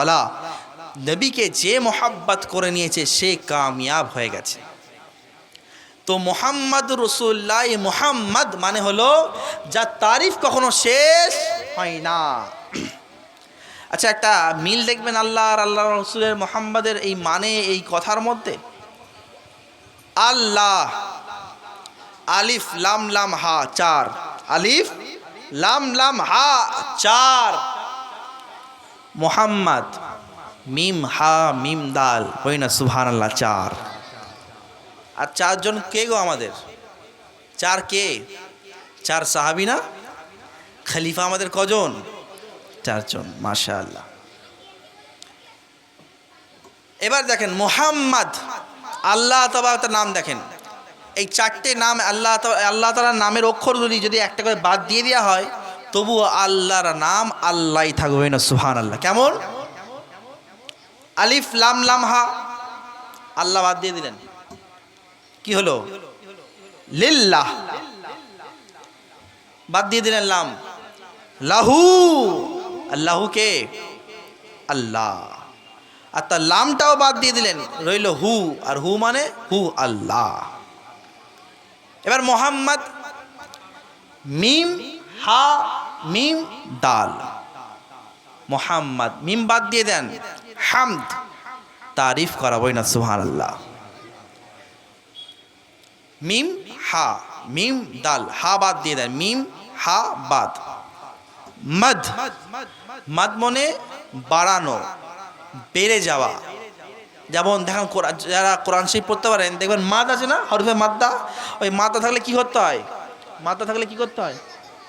আলা। নবীকে যে মোহাব্বত করে নিয়েছে, সে কামিয়াব হয়ে গেছে। তো মোহাম্মদ রসুল্লাহ মোহাম্মদ মানে হলো, যার তারিফ কখনো শেষ হয় না। আচ্ছা একটা মিল দেখবেন আল্লাহ আর আল্লাহ রসুলের মোহাম্মদের এই মানে এই কথার মধ্যে। আল্লাহ, আলিফ, লাম লাম, হা, চার। আলিফ, লাম লাম, হা, চার। মোহাম্মদ, মিম, হা, মিম, দাল, হই না সুহান আল্লাহ চার। আর চারজন কে গো আমাদের? চার কে? চার সাহাবি না? খলিফা আমাদের কজন? চারজন মাশা আল্লাহ এবার দেখেন, মোহাম্মদ, আল্লাহ তবা তার নাম দেখেন। এই চারটে নাম আল্লাহ আল্লাহ তালার নামের অক্ষরগুলি যদি একটা করে বাদ দিয়ে দেওয়া হয় তবুও আল্লাহর নাম আল্লাহই থাকবে না সুহান আল্লাহ কেমন? আলিফ, লাম লাম, হা। আল্লাহ বাদ দিয়ে দিলেন। কি হলো? লিল্লাহ। বাদ দিয়ে দিলেন লাম। লাহু। আল্লাহু কে? আল্লাহ। আর তার লামটাও বাদ দিয়ে দিলেন। রইল হু। আর হু মানে হু আল্লাহ। এবার মোহাম্মদ মিম হা, মিম, দাল। মোহাম্মদ, মিম বাদ দিয়ে দেন। হামদ। তারিফ করাবই না সুহান আল্লাহ মিম, হা, মিম, দাল। হা বাদ দিয়ে দেন। মিম, হা, বাদ। মদ। মদ মনে বাড়ানো, বেড়ে যাওয়া। যেমন দেখেন যারা কোরআন শরীফ পড়তে পারেন, দেখবেন মাদ আছে না? হরফে মাদ্দা? ওই মাদ্দা থাকলে কি করতে হয়? মাদ্দা থাকলে কি করতে হয়?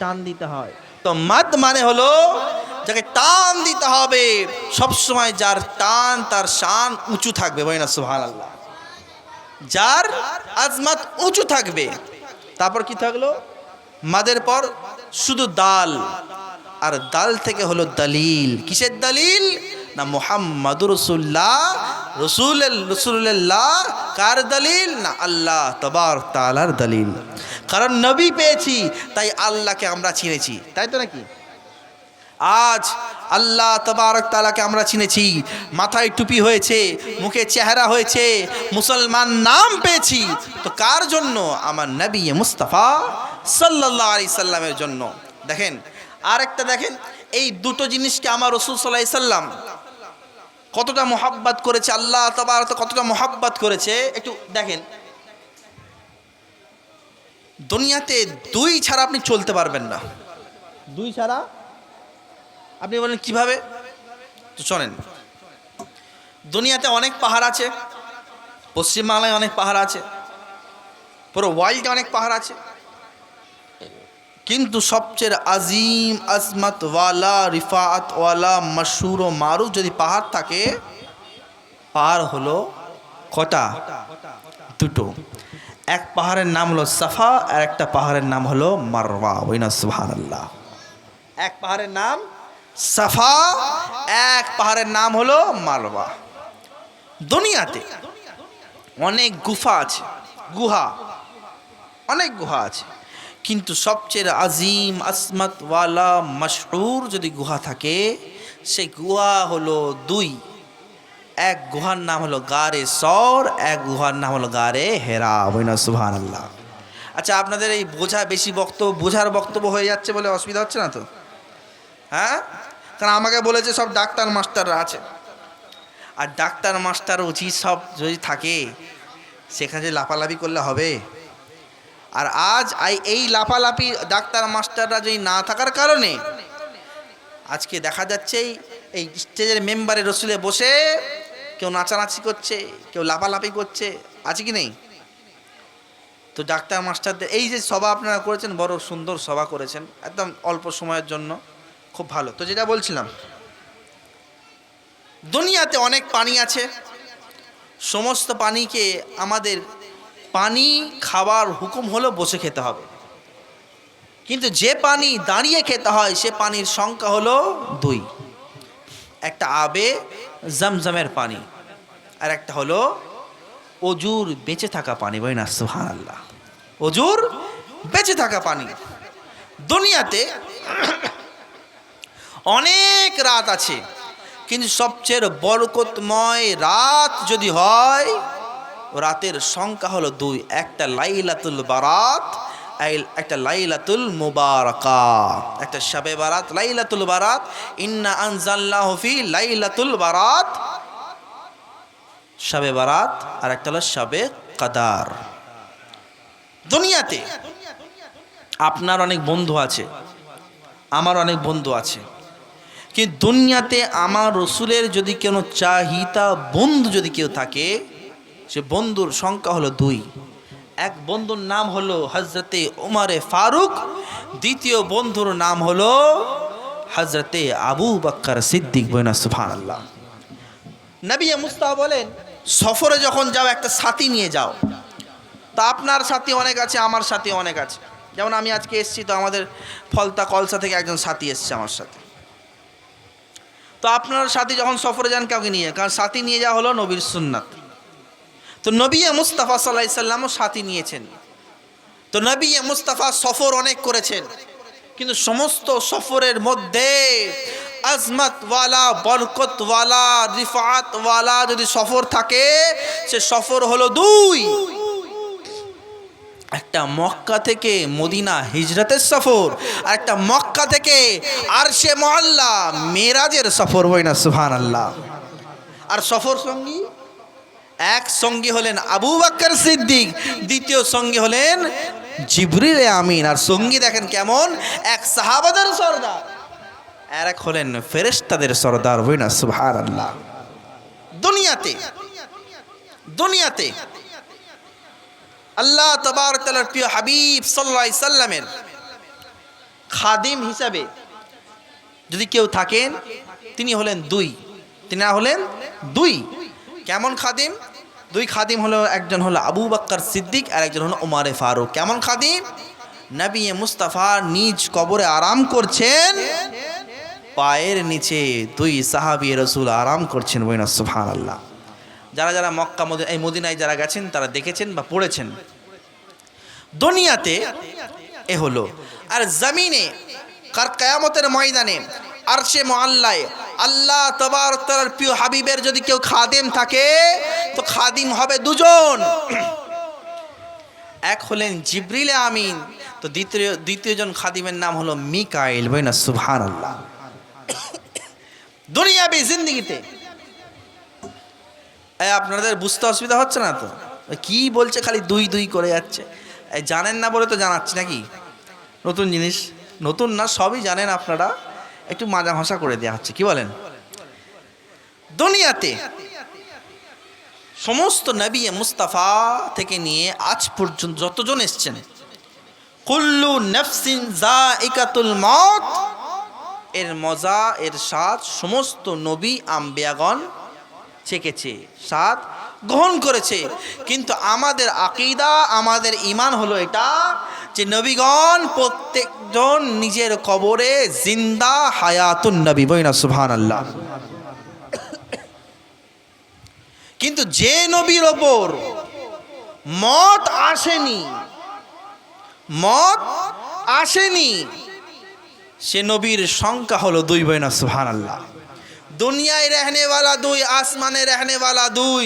টান দিতে হয়। তো মাদ মানে হলো যাকে টান দিতে হবে সব সময় যার টান, তার শান উঁচু থাকবে বই না সুহান আল্লাহ যার আজমাত উঁচু থাকবে, তারপর কি থাকল? মাদের পর শুধু দাল, আর দাল থেকে হলো দলিল। কিসের দলিল? না মোহাম্মদ রসুল্লাহ রসুল রসুল্লাহ কার দলিল? না আল্লাহ তবার তালার দলিল। কারণ নবী পেয়েছি, তাই আল্লাহকে আমরা চিনেছি। তাই তো নাকি? আজ আল্লাহ তবারক তালাকে আমরা চিনেছি। মাথায় টুপি হয়েছে, মুখে চেহারা হয়েছে, মুসলমান নাম পেয়েছি। তো কার জন্য? আমার নবী মুস্তাফা সাল্লাহ আলি সাল্লামের জন্য। দেখেন, আরেকটা দেখেন, এই দুটো জিনিসকে আমার রসুল সাল্লাহ সাল্লাম কতটা মোহাব্বত করেছে, আল্লাহ তবার কতটা মোহাব্বত করেছে, একটু দেখেন। দুনিয়াতে দুই ছাড়া আপনি চলতে পারবেন না। দুই ছাড়া? আপনি বলেন কীভাবে? তো শোনেন দুনিয়াতে অনেক পাহাড় আছে পশ্চিমবাংলায় অনেক পাহাড় আছে পুরো ওয়ার্ল্ডে অনেক পাহাড় আছে কিন্তু সবচেয়ে আজিম আজমতওয়ালা রিফাতওয়ালা মশহুর ও মারুফ যদি পাহাড় থাকে পাহাড় হলো কটা? দুটো। এক পাহাড়ের নাম হলো সাফা, আর একটা পাহাড়ের নাম হলো মারওয়া ওই না সুবহানাল্লাহ। এক পাহাড়ের নাম সাফা, এক পাহাড়ের নাম হলো মারওয়া। দুনিয়াতে অনেক গুফা আছে, গুহা, অনেক গুহা আছে, কিন্তু সবচেয়ে আজিম আসমাতওয়ালা মশহুর যদি গুহা থাকে, সেই গুহা হলো দুই। এক গুহার নাম হলো গারে সর, এক গুহার নাম হলো গারে হেরা। বইনা সুহান আল্লাহ আচ্ছা আপনাদের এই বোঝা বেশি বক্তব্য, বোঝার বক্তব্য হয়ে যাচ্ছে বলে অসুবিধা হচ্ছে না তো? হ্যাঁ? কারণ আমাকে বলেছে সব ডাক্তার মাস্টাররা আছে। আর ডাক্তার মাস্টার উচিত সব যদি থাকে, সেখানে লাফালাফি করলে হবে। আর আজ এই লাফালাফি ডাক্তার মাস্টাররা যদি না থাকার কারণে, আজকে দেখা যাচ্ছে এই- স্টেজের মেম্বারে রসুলে বসে কেউ নাচানাচি করছে, কেউ লাফালাফি করছে, আছে কি নেই? তো ডাক্তার, মাস্টারদের, এই যে সভা আপনারা করেছেন, বড় সুন্দর সভা করেছেন, একদম অল্প সময়ের জন্য, খুব ভালো। তো যেটা বলছিলাম, দুনিয়াতে অনেক পানি আছে, সমস্ত পানিকে আমাদের পানি খাবার হুকুম হলো বসে খেতে হবে। কিন্তু যে পানি দাঁড়িয়ে খেতে হয়, সে পানির সংখ্যা হলো দুই। একটা আবে, জমজমের পানি। আর একটা হলো, অজুর বেঁচে থাকা পানি। বই না সুহান আল্লাহ অজুর বেঁচে থাকা পানি। দুনিয়াতে অনেক রাত আছে, কিন্তু সবচেয়ে বরকতময় রাত যদি হয়, রাতের সংখ্যা হলো দুই। একটা লাইলাতুল বারাত একটা লাইলাতুল মুবারাকা, একটা শাবে বারাত, লাইলাতুল বারাত, ইন্না আনজাল্লাহু ফি লাইলাতুল বারাত, শাবে বারাত, আর একটা হলো শাবে কাদার। দুনিয়াতে আপনার অনেক বন্ধু আছে, আমার অনেক বন্ধু আছে কি দুনিয়াতে আমার রসুলের যদি কোনো চাহিতা বন্ধু যদি কেউ থাকে, সে বন্ধুর সংখ্যা হলো দুই। এক বন্ধুর নাম হলো হজরতে উমারে ফারুক, দ্বিতীয় বন্ধুর নাম হলো হজরতে আবু বাক্কার সিদ্দিক বইনা সুফান আল্লাহ নবী মুস্তাহ বলেন, সফরে যখন যাও, একটা সাথী নিয়ে যাও। তা আপনার সাথী অনেক আছে, আমার সাথী অনেক আছে। যেমন আমি আজকে এসেছি, তো আমাদের ফলতা কলসা থেকে একজন সাথী এসছে আমার সাথে। তো আপনার সাথী যখন সফরে যান, কাউকে নিয়ে কারণ সাথী নিয়ে যাওয়া হলো নবীর সুন্নাত। তো নবী মুস্তাফা সাল্লাহ সাল্লামও সাথী নিয়েছেন। তো নবী মুস্তাফা সফর অনেক করেছেন, কিন্তু সমস্ত সফরের মধ্যে আজমতওয়ালা, বরকতওয়ালা, রিফাতওয়ালা যদি সফর থাকে, সে সফর হলো দুই। একটা মক্কা থেকে মদিনা হিজরতের সফর, আর একটা মক্কা থেকে আর সে মহল্লা মেরাজের সফর হয় না সুহান আল্লাহ আর সফর সঙ্গী? এক সঙ্গী হলেন আবু বাক্কর সিদ্দিক, দ্বিতীয় সঙ্গী হলেন জিবরিল আমিন। আর সঙ্গী দেখেন কেমন? এক সাহাবাদের সর্দার, আর এক হলেন ফেরেশতাদের সর্দার হই না সুহান আল্লাহ দুনিয়াতে দুনিয়াতে আল্লাহ তবার তালার প্রিয় হাবিব সাল্লাহ সাল্লামের খাদিম হিসাবে যদি কেউ থাকেন, তিনি হলেন দুই। তিনি হলেন দুই। কেমন খাদিম? দুই খাদিম হলো একজন হলো আবু বাক্কার সিদ্দিক আর একজন হলো উমারে ফারুক। কেমন খাদিম? নবী মুস্তাফা নিজ কবরে আরাম করছেন, পায়ের নিচে দুই সাহাবি রসুল আরাম করছেন বইনা সুফান আল্লাহ যারা যারা মক্কা, মদিনা, এই মদিনায় যারা গেছেন, তারা দেখেছেন বা পড়েছেন। দুনিয়াতে এ হলো, আর জমিনে কার কেয়ামতের ময়দানে আর মোয়াল্লায়। আল্লাহ তবার তার প্রিয় হাবিবের যদি কেউ খাদিম থাকে, তো খাদিম হবে দুজন। এক হলেন জিব্রিলে আমিন, তো দ্বিতীয় দ্বিতীয়জন খাদিমের নাম হলো মিকাইল বইনা সুবহান আল্লাহ দুনিয়াবি জিন্দিগিতে। আপনাদের বুঝতে অসুবিধা হচ্ছে না তো? কি বলছে খালি দুই দুই করে যাচ্ছে। জানেন না বলে তো জানাচ্ছি নাকি? নতুন জিনিস। নতুন না, সবই জানেন আপনারা। একটু মাজা ভাষা করে দেওয়া হচ্ছে, কি বলেন? দুনিয়াতে সমস্ত নবী মুস্তাফা থেকে নিয়ে আজ পর্যন্ত যতজন এসছেন, কুল্লু নফসিন জা ইকাতুল মত এর মজা, এর স্বাদ, সমস্ত নবী আম্বিয়াগণ চেকেছে স্বাদ গ্রহণ করেছে। কিন্তু আমাদের আকিদা, আমাদের ইমান হলো এটা যে নবীগণ প্রত্যেকজন নিজের কবরে জিন্দা হায়াতুন নবী বইনা সুবহান আল্লাহ কিন্তু যে নবীর ওপর মত আসেনি মত আসেনি, সে নবীর সংখ্যা হলো দুই বইনা সুবহান আল্লাহ দুনিয়ায় রেহনে ওয়ালা দুই, আসমানে রেহনে ওয়ালা দুই।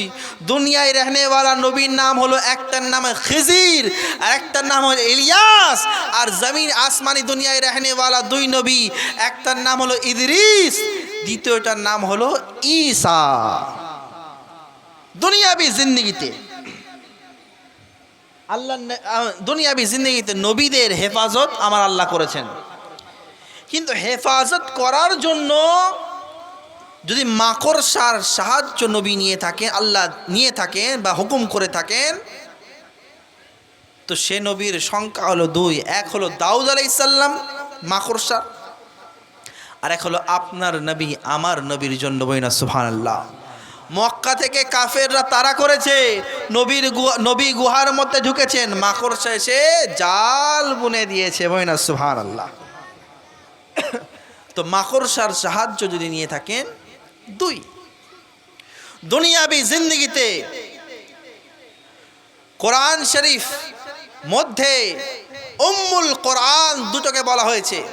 দুনিয়ায় রেহনে ওয়ালা নবীর নাম হলো একটার নাম খিজির, আর একটার নাম হলো ইলিয়াস। আর জমিন আসমানি দুনিয়ায় রেহনে ওয়ালা দুই নবী, একটার নাম হলো ইদরিস, দ্বিতীয়টার নাম হলো ঈসা। দুনিয়াবি জিন্দগিতে, আল্লাহ দুনিয়াবি জিন্দগিতে নবীদের হেফাজত আমার আল্লাহ করেছেন। কিন্তু হেফাজত করার জন্য যদি মাকড়সার সাহায্য নবী নিয়ে থাকেন, আল্লাহ নিয়ে থাকেন বা হুকুম করে থাকেন, তো সে নবীর সংখ্যা হলো দুই। এক হলো দাউদ আলাই ইসাল্লাম আলাইসাল্লাম মাকড়সা আর এক হলো আপনার নবী, আমার নবীর জন্য বইনা সুহান আল্লাহ মক্কা থেকে কাফেররা তারা করেছে, নবীর নবী গুহার মধ্যে ঢুকেছেন মাকড়সা এসে জাল বুনে দিয়েছে, বইনা সুহান আল্লাহ তো মাকড়সার সাহায্য যদি নিয়ে থাকেন দুই। দুনিয়াবি জিন্দগিতে কোরআন শরীফ মধ্যে উম্মুল কোরআন দুটোকে বলা হয়েছে।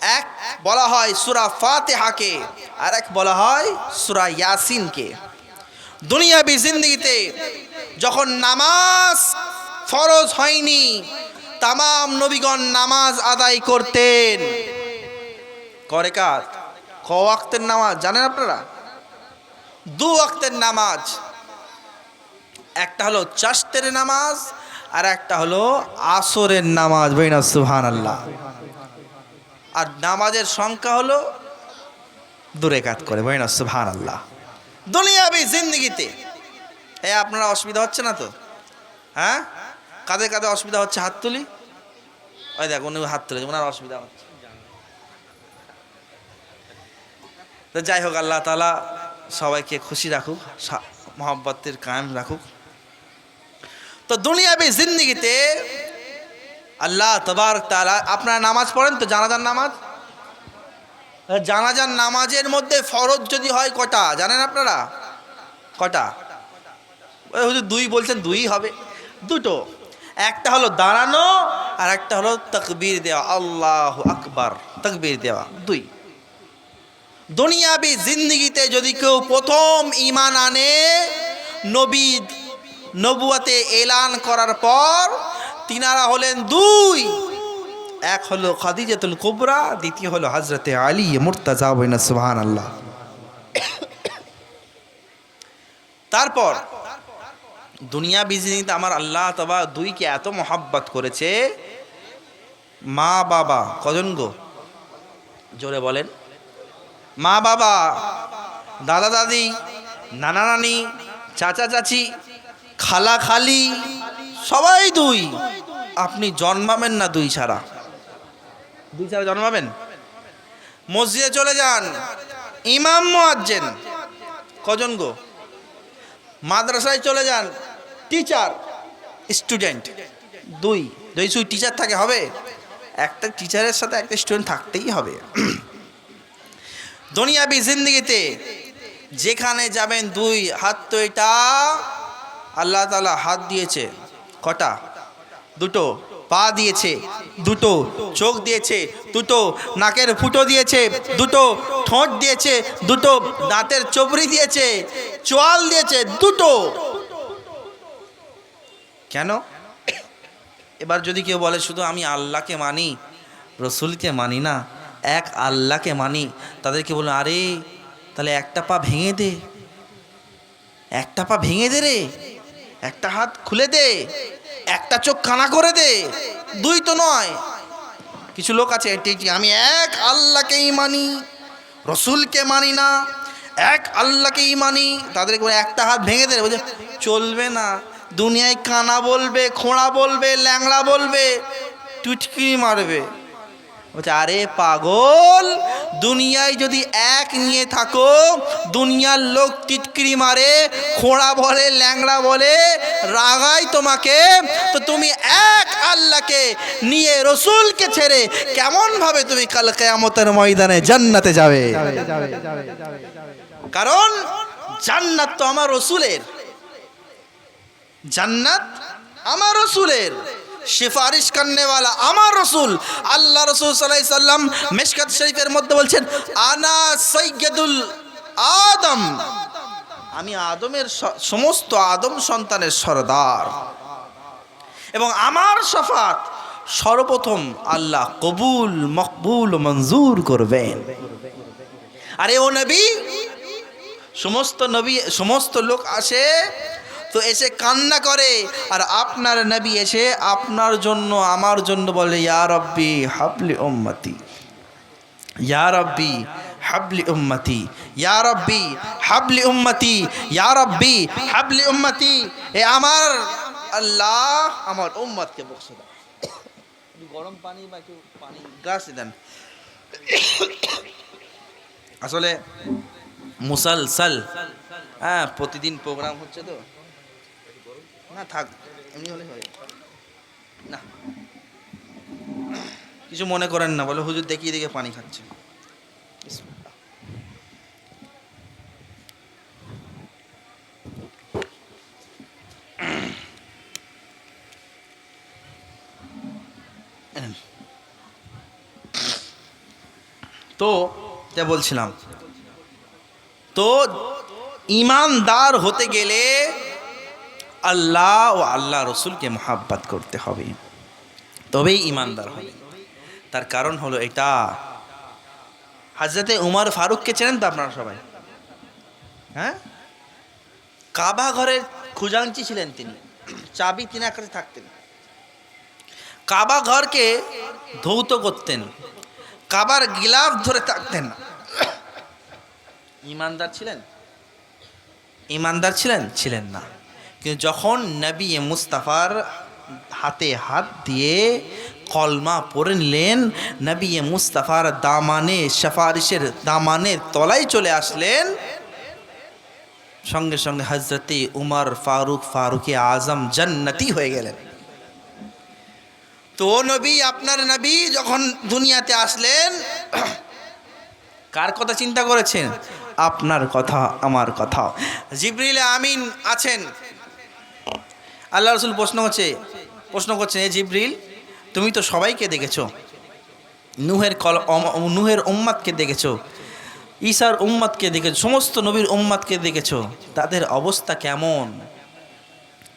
এক বলা হয় সুরা ফাতেহাকে, আর এক বলা হয় সুরা ইয়াসিনকে। দুনিয়াবি জিন্দগিতে যখন নামাজ ফরজ হয়নি, তামাম নবীগণ নামাজ আদায় করতেন। করে কাজ ক ওয়াক্তের নামাজ, জানেন আপনারা? দু ওয়াক্তের নামাজ। একটা হলো চাষতের নামাজ আর একটা হলো আসরের নামাজ বেনা সুহান আল্লাহ আর নামাজের সংখ্যা হলো দূরে কাত করে বেনা সুহান আল্লাহ দুনিয়াবি জিন্দগিতে। এ, আপনারা অসুবিধা হচ্ছে না তো? হ্যাঁ? কাদের কাদের অসুবিধা হচ্ছে হাত তুলি? ওই দেখ, উনি হাত তুলে ওনার অসুবিধা হচ্ছে। তো যাই হোক, আল্লাহ তালা সবাইকে খুশি রাখুক মহব্বতের কায়েম রাখুক। তো দুনিয়াবি জিন্দগিতে আল্লাহ তবার তালা আপনারা নামাজ পড়েন তো জানাজার নামাজ? জানাজার নামাজের মধ্যে ফরজ যদি হয় কটা জানেন আপনারা? কটা দুই বলছেন দুই হবে। দুটো। একটা হলো দাঁড়ানো আর একটা হলো তকবীর দেওয়া। আল্লাহ আকবার, তকবীর দেওয়া। দুই। দুনিয়াবি জিন্দগিতে যদি কেউ প্রথম ইমান আনে, নবী নবুয়াতে এলান করার পর তিনারা হলেন দুই। এক হলো খাদিজাতুল কুবরা, দ্বিতীয় হলো হজরতে আলী মুর্তাজা বইনা সুবহান আল্লাহ তারপর দুনিয়া বিজনিতে আমার আল্লাহ তবা দুইকে এত মহাব্বত করেছে। মা বাবা, কজন গো? জোরে বলেন। মা বাবা, দাদা দাদি, নানা নানি, চাচা চাচি, খালা খালি, সবাই দুই। আপনি জন্মাবেন না দুই ছাড়া? দুই ছাড়া জন্মাবেন? মসজিদে চলে যান। ইমাম মোয়াজ্জেন। কজন গো? মাদ্রাসায় চলে যান। Teacher, student. দুই। দুই শুধু টিচার থাকে, হবে? একটা টিচারের সাথে একটা স্টুডেন্ট থাকতেই হবে। দুনিয়াবি জিন্দগিতে যেখানে যাবেন দুই হাত তো এটা আল্লাহ তালা হাত দিয়েছে, কটা? দুটো পা দিয়েছে, দুটো চোখ দিয়েছে, দুটো নাকের ফুটো দিয়েছে, দুটো ঠোঁট দিয়েছে, দুটো দাঁতের চবড়ি দিয়েছে, চোয়াল দিয়েছে, দুটো। কেন? এবার যদি কেউ বলে, শুধু আমি আল্লাহকে মানি, রসুলকে মানি না এক আল্লাহকে মানি, তাদেরকে বলুন, আরে, তাহলে একটা পা ভেঙে দে, একটা পা ভেঙে দে রে, একটা হাত খুলে দে, একটা চোখ কানা করে দে, দুই তো নয়। কিছু লোক আছে আমি এক আল্লাহকেই মানি, রসুলকে মানি না, এক আল্লাহকেই মানি, তাদেরকে একটা হাত ভেঙে দে বলছে, চলবে না, দুনিয়ায় কানা বলবে, খোঁড়া বলবে, ল্যাংড়া বলবে টুটকি মারবে। বলছে, আরে পাগল, দুনিয়ায় যদি এক নিয়ে থাকো, দুনিয়ার লোক টিটকিরি মারে, খোঁড়া বলে, ল্যাংড়া বলে রাগাই তোমাকে, তো তুমি এক আল্লাহকে নিয়ে রসুলকে ছেড়ে কেমন ভাবে তুমি কাল কেয়ামতের ময়দানে জান্নাতে যাবে? কারণ জান্নাত তো আমার রসুলের। জান্নাত আমার রসুলের। সিফারিশ করনেওয়ালা আমার রসুল। আল্লাহ রসুল সাল্লাহ সাল্লাম মেশকাত শরীফের মধ্যে বলছেন, আনা সৈয়দুল আদম। আমি আদমের সমস্ত আদম সন্তানের সরদার। এবং আমার শফাত সর্বপ্রথম আল্লাহ কবুল, মকবুল মঞ্জুর করবেন। আরে ও নবী, সমস্ত নবী, সমস্ত লোক আসে তো এসে কান্না করে। আর আপনার নবী এসে আপনার জন্য আমার জন্য বলে ইয়া রব্বি হাবলি উম্মতি ইয়া রব্বি হাবলি উম্মতি ইয়া রব্বি হাবলি উম্মতি ইয়া রব্বি হাবলি উম্মতি এ আমার আল্লাহ আমার উম্মতকে বকশে দাও। গরম পানি বা একটু পানি। গ্লাস দেন। আসলে মুসালসাল হ্যাঁ প্রতিদিন প্রোগ্রাম হচ্ছে তো। না, থাক, এমনি হলে হয় না। কিছু মনে করেন না, বলে হুজুর দেখিয়ে দেখে পানি খাচ্ছে। তো যা বলছিলাম, তো ইমানদার হতে গেলে আল্লাহ ও আল্লাহ রসুলকে মোহাব্বাত করতে হবে। তবেই ইমানদার হবে। তার কারণ হলো এটা। হাজরতে উমর ফারুককে চেনেন তো আপনারা সবাই? হ্যাঁ? কাবা ঘরের খুজাঞ্চি ছিলেন তিনি। চাবি তিনার কাছে থাকতেন। কাবা ঘরকে ধৌত করতেন। কাবার গিলাফ ধরে থাকতেন। ইমানদার ছিলেন? ইমানদার ছিলেন? ছিলেন না। কিন্তু যখন নবী মুস্তাফার হাতে হাত দিয়ে কলমা পরে নিলেন, নবী মুস্তাফার দামানে, সাফারিশের দামানের তলায় চলে আসলেন। সঙ্গে সঙ্গে হজরতে উমর ফারুক ফারুকে আজম জান্নাতি হয়ে গেলেন। তো নবী, আপনার নবী যখন দুনিয়াতে আসলেন, কার কথা চিন্তা করেছেন? আপনার কথা, আমার কথা। জিবরিল আমিন আছেন। আল্লাহ রসুল প্রশ্ন করছে, প্রশ্ন করছেন, এ জিবরিল, তুমি তো সবাইকে দেখেছ। নুহের কল নুহের উম্মাদকে দেখেছ। ঈশার উম্মাদকে দেখেছ। সমস্ত নবীর উম্মাদকে দেখেছ। তাদের অবস্থা কেমন?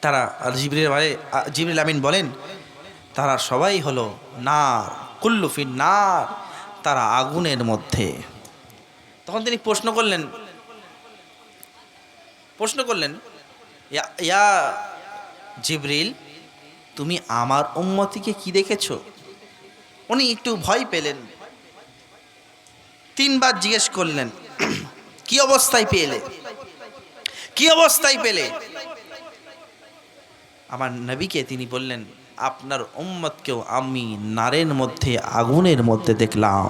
তারা, আর জিবরিল বলে জিবরিল আমিন বলেন, তারা সবাই হলো নার কুল্লুফিন নার, তারা আগুনের মধ্যে। তখন তিনি প্রশ্ন করলেন প্রশ্ন করলেন, "ইয়া- ইয়া জিবরিল, তুমি আমার উম্মতিকে কি দেখেছ? উনি একটু ভয় পেলেন। তিনবার জিজ্ঞেস করলেন, কি অবস্থায় পেলে? কি অবস্থায় পেলে? আমার নবীকে তিনি বললেন, আপনার উম্মতকেও আমি নারের মধ্যে, আগুনের মধ্যে দেখলাম।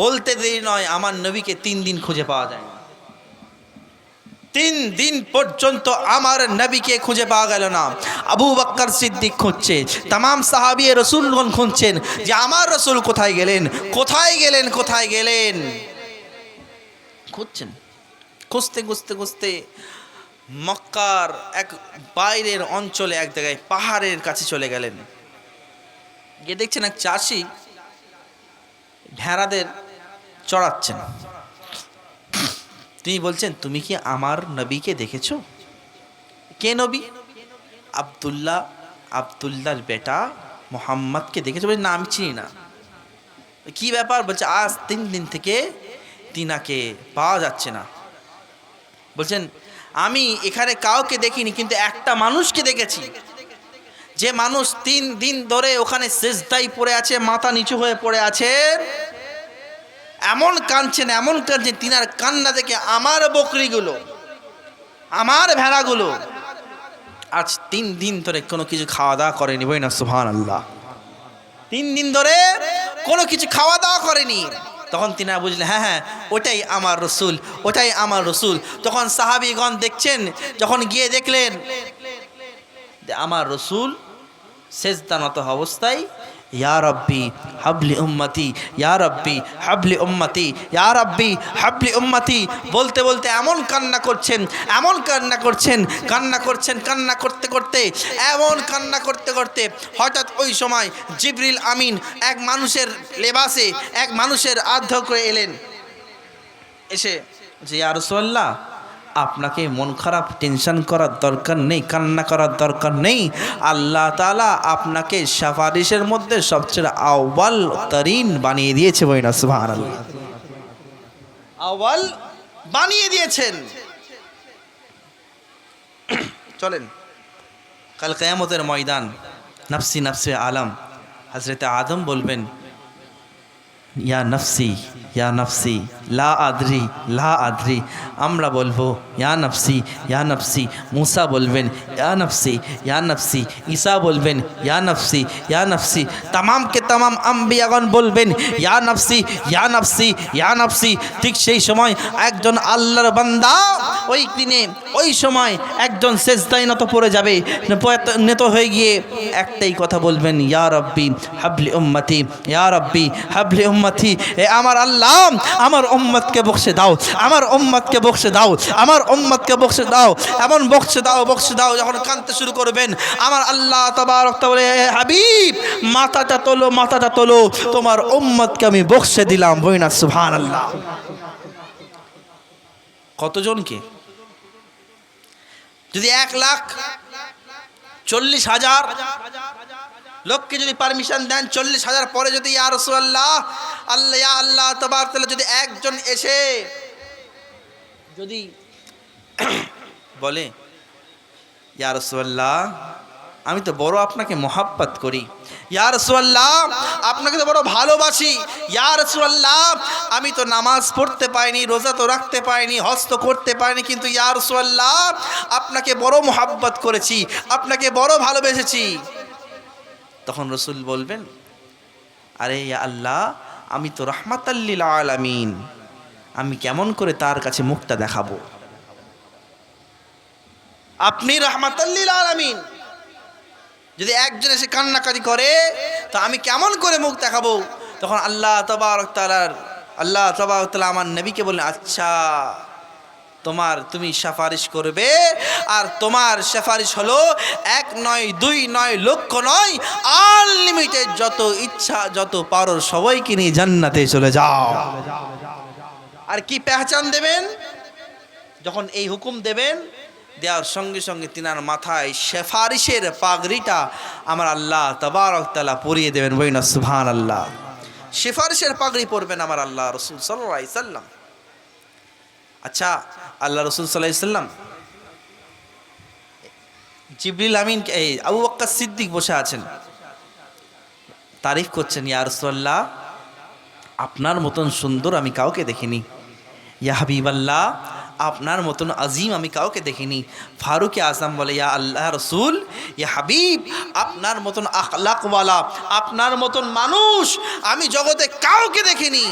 বলতে দেরি নয়, আমার নবীকে তিন দিন খুঁজে পাওয়া যায় তিন দিন পর্যন্ত আমার নবীকে খুঁজে পাওয়া গেল না। আবু বাক্কর সিদ্দিক খুঁজছে, তামাম সাহাবি রসুলগণ খুঁজছেন যে আমার রসুল কোথায় গেলেন কোথায় গেলেন কোথায় গেলেন? খুঁজছেন। খুঁজতে খুঁজতে খুঁজতে মক্কার এক বাইরের অঞ্চলে এক জায়গায় পাহাড়ের কাছে চলে গেলেন। গিয়ে দেখছেন এক চাষি ভেড়াদের চড়াচ্ছেন। তিনি বলছেন, তুমি কি আমার নবীকে দেখেছ? কে নবী? আবদুল্লাহ আবদুল্লার বেটা মোহাম্মদকে দেখেছ বলে না, আমি চিনি না। কি ব্যাপার? বলছে, আজ তিন দিন থেকে তিনাকে পাওয়া যাচ্ছে না। বলছেন, আমি এখানে কাউকে দেখিনি, কিন্তু একটা মানুষকে দেখেছি। যে মানুষ তিন দিন ধরে ওখানে শেষদাই পড়ে আছে, মাথা নিচু হয়ে পড়ে আছে। এমন কাঁদছেন এমন কাঁদছেন, তিনার কান্না দেখে আমার বকরিগুলো, আমার ভেড়াগুলো আজ তিন দিন ধরে কোনো কিছু খাওয়া দাওয়া করেনি বই না সুহান আল্লাহ তিন দিন ধরে কোনো কিছু খাওয়া দাওয়া করেনি। তখন তিনি বুঝলেন হ্যাঁ হ্যাঁ ওটাই আমার রসুল, ওটাই আমার রসুল। তখন সাহাবিগণ দেখছেন, যখন গিয়ে দেখলেন আমার রসুল শেষদানত অবস্থায় ইয়া রব্বি হাবলি উম্মতি ইয়া রব্বি হাবলি উম্মতি ইয়া রব্বি হাবলি উম্মতি বলতে বলতে এমন কান্না করছেন, এমন কান্না করছেন কান্না করছেন, কান্না করতে করতে, এমন কান্না করতে করতে, হঠাৎ ওই সময় জিবরিল আমিন এক মানুষের লেবাসে এক মানুষের আধ্য করে এলেন। এসে যে ইয়া রসোল্লাহ আপনাকে মন খারাপ টেনশন করার দরকার নেই, কান্না করার দরকার নেই। আল্লাহ তালা আপনাকে সাফারিশের মধ্যে সবচেয়ে আওয়াল তরিন বানিয়ে দিয়েছে বই না সুবাহ আওয়াল বানিয়ে দিয়েছেন। চলেন, কাল কেয়ামতের ময়দান, নাফসি নফসে আলম হজরত আদম বলবেন ইয়া নফসি ইয়া নফসি, লা আদরি লা আদরি। আমরা বলব, ইয়া নফসি ইয়া নফসি। মুসা বলবেন, ইয়া নফসি ইয়া নফসি। ঈসা বলবেন, ইয়া নফসি ইয়া নফসি। তামামকে তামাম আম্বিয়াগণ বলবেন, ইয়া নফসি ইয়া নফসি ইয়া নফসি। ঠিক সেই সময় একজন আল্লাহর বান্দা ওই দিনে, ওই সময় একজন শেষদায় নত পড়ে যাবে। নেত হয়ে গিয়ে একটাই কথা বলবেন, ইয়া রব্বি, হাবলি উম্মতি, ইয়া রব্বি, হাবলি উম্মতি, এ আমার আল্লাহ, আমার উম্মতকে বকশে দাও, আমার উম্মতকে বকশে দাও, আমার উম্মতকে বকশে দাও, এমন বকশে দাও বকশে দাও, যখন কাঁদতে শুরু করবেন, আমার আল্লাহ তবারক বলে হাবিব, মাথাটা তোলো মাথাটা তোলো, তোমার উম্মতকে আমি বকশে দিলাম, বইনা সুবহান আল্লাহ কতজনকে? যদি এক লাখ চল্লিশ হাজার, লোককে যদি পারমিশন দেন, চল্লিশ হাজার পরে যদি ইয়া আল্লাহ আল্লাহ তবার তাহলে যদি একজন এসে যদি বলে, ইয়া রসুল্লাহ আমি তো বড় আপনাকে মহাব্বাত করি। ইয়া রসুল্লাহ আপনাকে তো বড় ভালোবাসি। ইয়া রসুল্লাহ আমি তো নামাজ পড়তে পাইনি রোজা তো রাখতে পাইনি হস্ত করতে পারিনি, কিন্তু ইয়া রসুল্লাহ আপনাকে বড় মহাব্বত করেছি, আপনাকে বড় ভালোবেসেছি। তখন রসুল বলবেন, আরে ইয়া আল্লাহ, আমি তো রহমাতাল্লিল আলামিন, আমি কেমন করে তার কাছে মুখটা দেখাবো? আপনি রহমাতাল্লিল আলামিন যদি একজন এসে কান্নাকারি করে, তো আমি কেমন করে মুখ দেখাবো? তখন আল্লাহ তবারক তালার আল্লাহ তবারক তালা আমার নবীকে বললেন আচ্ছা তোমার তুমি সাফারিশ করবে, আর তোমার সাফারিশ হলো এক নয়, দুই নয়, লক্ষ নয় আনলিমিটেড যত ইচ্ছা, যত পারো সবাইকে নিয়ে জান্নাতে চলে যাও। আর কি পেহচান দেবেন? যখন এই হুকুম দেবেন দেওয়ার সঙ্গে সঙ্গে তিনার মাথায় শেফারিশের পাগড়িটা আমার আল্লাহ তবারক তালা পরিয়ে দেবেন বই না সুভান আল্লাহ শেফারিশের পাগড়ি পরবেন আমার আল্লাহ রসুল সাল্লাহ সাল্লাম। আচ্ছা আল্লাহ রসুল সাল্লাহ সাল্লাম, জিবরিল আমিন এই আবু বক্কা সিদ্দিক বসে আছেন। তারিফ করছেন, ইয়া রসুল্লাহ আপনার মতন সুন্দর আমি কাউকে দেখিনি। ইয়া হাবিবাল্লাহ আপনার মতন আজিম আমি কাউকে দেখিনি। ফারুক আজম বলে, ইয়া আল্লাহ রসুল, ইয়া হাবিব, আপনার মতন আখলাকওয়ালা, আপনার মতন মানুষ আমি জগতে কাউকে দেখিনি।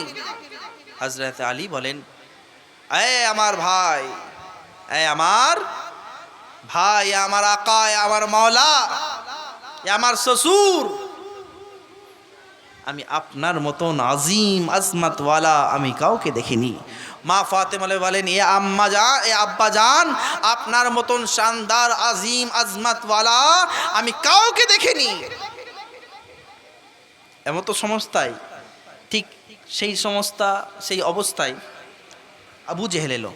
হজরত আলী বলেন, এ আমার ভাই, এ আমার ভাই আমার আকা আমার মাওলা আমার শ্বশুর আমি আপনার মতন আজিম, আজমাতওয়ালা আমি কাউকে দেখিনি। মা ফাতেমা বলেন, এ আম্মা যা এ আব্বা যান আপনার মতন শানদার, আজিম, আজমাতওয়ালা আমি কাউকে দেখিনি। এমন তো ঠিক সেই সংস্থা সেই অবস্থায় আবু জেহেল এলো।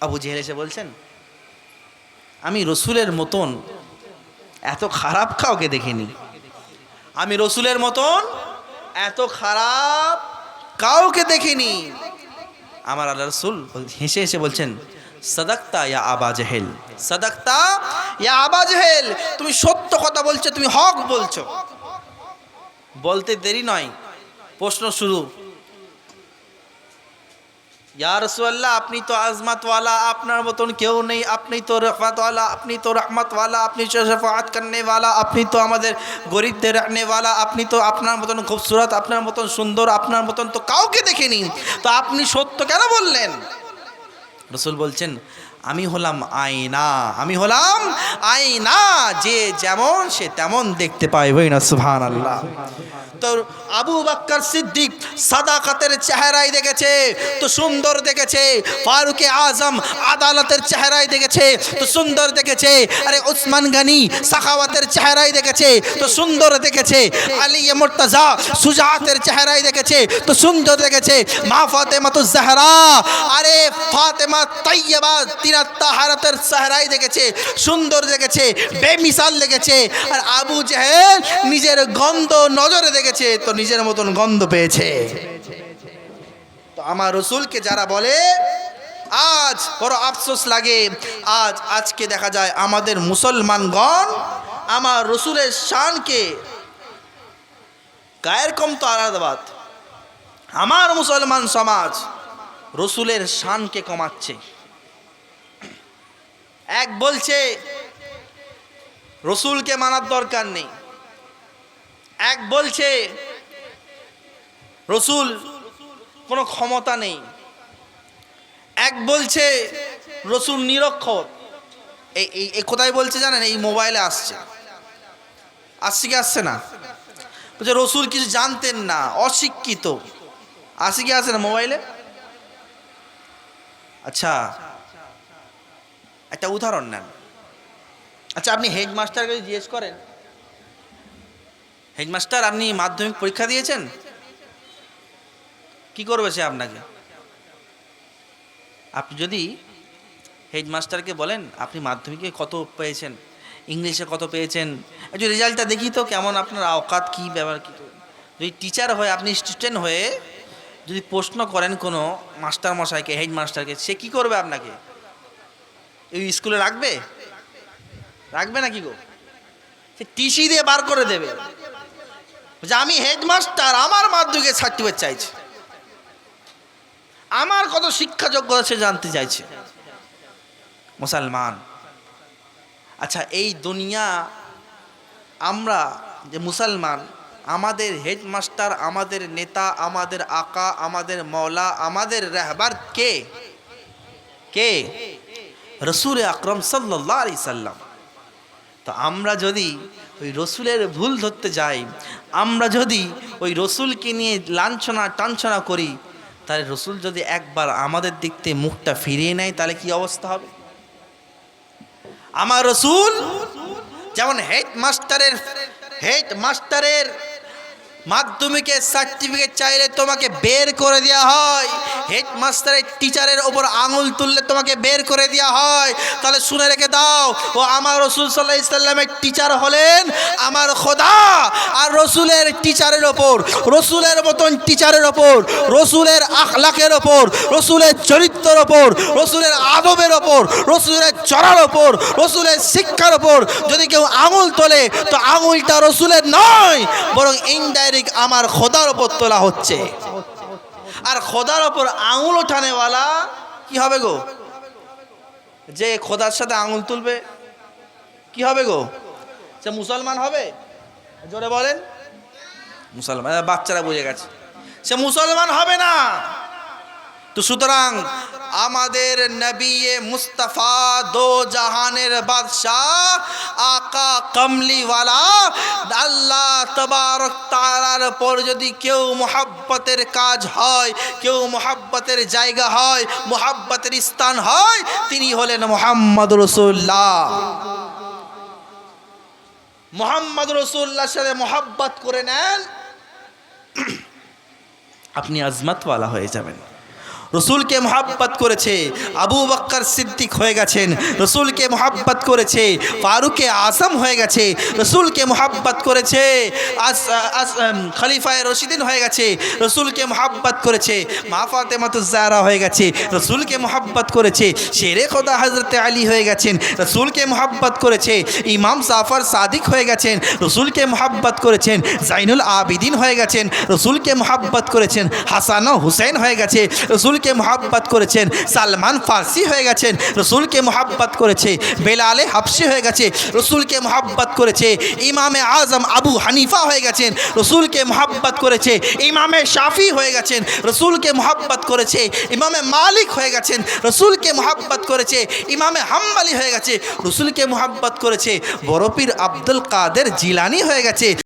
আবু জেহেল এসে বলছেন, আমি রসুলের মতন এত খারাপ কাউকে দেখিনি। আমি রসুলের মতন এত খারাপ কাউকে দেখিনি। আমার আল্লাহ রসুল হেসে হেসে বলছেন, সদাক্তা ইয়া আবা জেহেল। সদাক্তা ইয়া আবা জেহেল, তুমি সত্য কথা বলছো, তুমি হক বলছো। বলতে দেরি নয়, প্রশ্ন শুরু। ইয়া রসুল্লাহ আপনি তো আজমাতওয়ালা, আপনার মতন কেউ নেই, আপনি তো রহমাতওয়ালা, আপনি তো রহমতওয়ালা, আপনি তো শফাত আপনি তো আমাদের গরিবদের রাখনেওয়ালা, আপনি তো আপনার মতন খুবসুরত, আপনার মতন সুন্দর, আপনার মতন তো কাউকে দেখেনি। তো আপনি সত্য কেন বললেন? রসুল বলছেন আমি হলাম আয়না, আমি হলাম আয়না। যে যেমন, সে তেমন দেখতে পায়, বই না সুহান আল্লাহ তো আবু বাক্কার সিদ্দিক সাদাকাতের চেহারাই দেখেছে, তো সুন্দর দেখেছে। ফারুকে আজম আদালতের চেহারাই দেখেছে, তো সুন্দর দেখেছে। আরে উসমান গানি সাখাওয়াতের চেহারাই দেখেছে, তো সুন্দর দেখেছে। আলী মুর্তাজা সুজাতের চেহারাই দেখেছে, তো সুন্দর দেখেছে। মা ফাতেমা তো জাহরা, আরে ফাতেমা তাইয়্যিবা তিনা তাহারাতের চেহারাই দেখেছে, সুন্দর দেখেছে, বেমিসাল দেখেছে, আর আবু জেহেল নিজের গন্ধ নজরে দেখেছে, তো নিজের মতন গন্ধ পেয়েছে। তো আমার রসুলকে যারা বলে, আজ বড় আফসোস লাগে, আজ, আজকে দেখা যায় আমাদের মুসলমানগণ আমার রসুলের শানকে গায়ের কম তো আলাদাবাদ আমার মুসলমান সমাজ রসুলের শানকে কমাচ্ছে। এক বলছে, রসুলকে মানার দরকার নেই। এক বলছে, রসুল, কোনো ক্ষমতা নেই। এক বলছে, রসুল নিরক্ষর। এই এই কোথায় বলছে জানেন? এই মোবাইলে আসছে। আসছে কি আসছে না? বলছে, রসুল কিছু জানতেন না, অশিক্ষিত। আসে কি আসে না মোবাইলে? আচ্ছা একটা উদাহরণ নেন। আচ্ছা আপনি হেডমাস্টারকে জিজ্ঞেস করেন, হেডমাস্টার, আপনি মাধ্যমিক পরীক্ষা দিয়েছেন? কি করবে সে আপনাকে? আপনি যদি হেডমাস্টারকে বলেন, আপনি মাধ্যমিকে কত পেয়েছেন? ইংলিশে কত পেয়েছেন? একটু রেজাল্টটা দেখি তো কেমন আপনার আওকাত, কী ব্যবহার, কী যদি টিচার হয়ে, আপনি স্টুডেন্ট হয়ে যদি প্রশ্ন করেন কোনো মাস্টার মশাইকে হেড মাস্টারকে সে কী করবে আপনাকে? এই স্কুলে রাখবে? রাখবে না কি গো? সে টিসি দিয়ে বার করে দেবে। যে আমি হেডমাস্টার, আমার মাধ্যমিকের সার্টিফিকেট চাইছি। আমার কত শিক্ষা যোগ্যতা সে জানতে চাইছে। মুসলমান আচ্ছা এই দুনিয়া, আমরা যে মুসলমান, আমাদের হেডমাস্টার, আমাদের নেতা, আমাদের আকা, আমাদের মৌলা আমাদের রাহবার কে? কে? রসুল আকরম সাল্লাহ আলি সাল্লাম। তো আমরা যদি ওই রসুলের ভুল ধরতে যাই, আমরা যদি ওই রসুলকে নিয়ে লাঞ্ছনা টাঞ্ছনা করি, তাহলে রসুল যদি একবার আমাদের দিক থেকে মুখটা ফিরিয়ে নেয়, তাহলে কি অবস্থা হবে? আমার রসুল যেমন হেড মাস্টারের হেড মাস্টারের মাধ্যমিকের সার্টিফিকেট চাইলে তোমাকে বের করে দেওয়া হয়। হেড মাস্টারের টিচারের ওপর আঙুল তুললে তোমাকে বের করে দেওয়া হয়। তাহলে শুনে রেখে দাও, ও আমার রসুল সাল্লাহ ইসলামের টিচার হলেন আমার খোদা আর রসুলের টিচারের ওপর, রসুলের মতন টিচারের ওপর, রসুলের আখলাকের ওপর, রসুলের চরিত্রের ওপর, রসুলের আদবের ওপর, রসুলের চড়ার ওপর, রসুলের শিক্ষার ওপর যদি কেউ আঙুল তোলে, তো আঙুলটা রসুলের নয়, বরং ইনডাইরেক্ট আমার খোদার ওপর তোলা হচ্ছে। আর খোদার ওপর আঙুল ওঠানেওয়ালা কি হবে গো? যে খোদার সাথে আঙুল তুলবে, কি হবে গো? সে মুসলমান হবে? জোরে বলেন। মুসলমান, বাচ্চারা বুঝে গেছে। সে মুসলমান হবে না। তো সুতরাং আমাদের নবী মুস্তফা দো জাহানের বাদশাহ আকা কমলিওয়ালা আল্লাহ তবারক তাআলার পর যদি কেউ মোহাব্বতের কাজ হয়, কেউ মোহাব্বতের জায়গা হয়, মোহাব্বতের স্থান হয়, তিনি হলেন মোহাম্মদ রসুল্লাহ। মোহাম্মদ রসুল্লাহর সাথে মোহাব্বত করে নেন, আপনি আজমাতওয়ালা হয়ে যাবেন। রসুলকে মোহাব্বত করেছে, আবু বক্কর সিদ্দিক হয়ে গেছেন, রসুলকে মোহাব্বত করেছে, ফারুকে আজম হয়ে গেছে, রসুলকে মোহাব্বত করেছে খলিফায় রশিদিন হয়ে গেছে, রসুলকে মোহাব্বত করেছে, মা ফাতেমাতুজারা হয়ে গেছে, রসুলকে মোহাব্বত করেছে, শেরে খোদা হজরতে আলী হয়ে গেছেন, রসুলকে মোহাব্বত করেছে, ইমাম জাফর সাদিক হয়ে গেছেন, রসুলকে মোহাব্বত করেছেন, জাইনুল আবিদিন হয়ে গেছেন, রসুলকে মোহাব্বত করেছেন, হাসান হুসেন হয়ে গেছে রসুলকে মোহাব্বত করেছেন, সালমান ফার্সি হয়ে গেছেন, রসুলকে মোহাব্বত করেছে, বেলালে হাফসি হয়ে গেছে, রসুলকে মোহাব্বত করেছে, ইমামে আজম আবু হানিফা হয়ে গেছেন, রসুলকে মোহাব্বত করেছে, ইমামে শাফি হয়ে গেছেন, রসুলকে মোহাব্বত করেছে, ইমামে মালিক হয়ে গেছেন, রসুলকে মোহাব্বত করেছে, ইমামে হাম্বালি হয়ে গেছে, রসুলকে মোহাব্বত করেছে বরফির আব্দুল কাদের জিলানি হয়ে গেছে।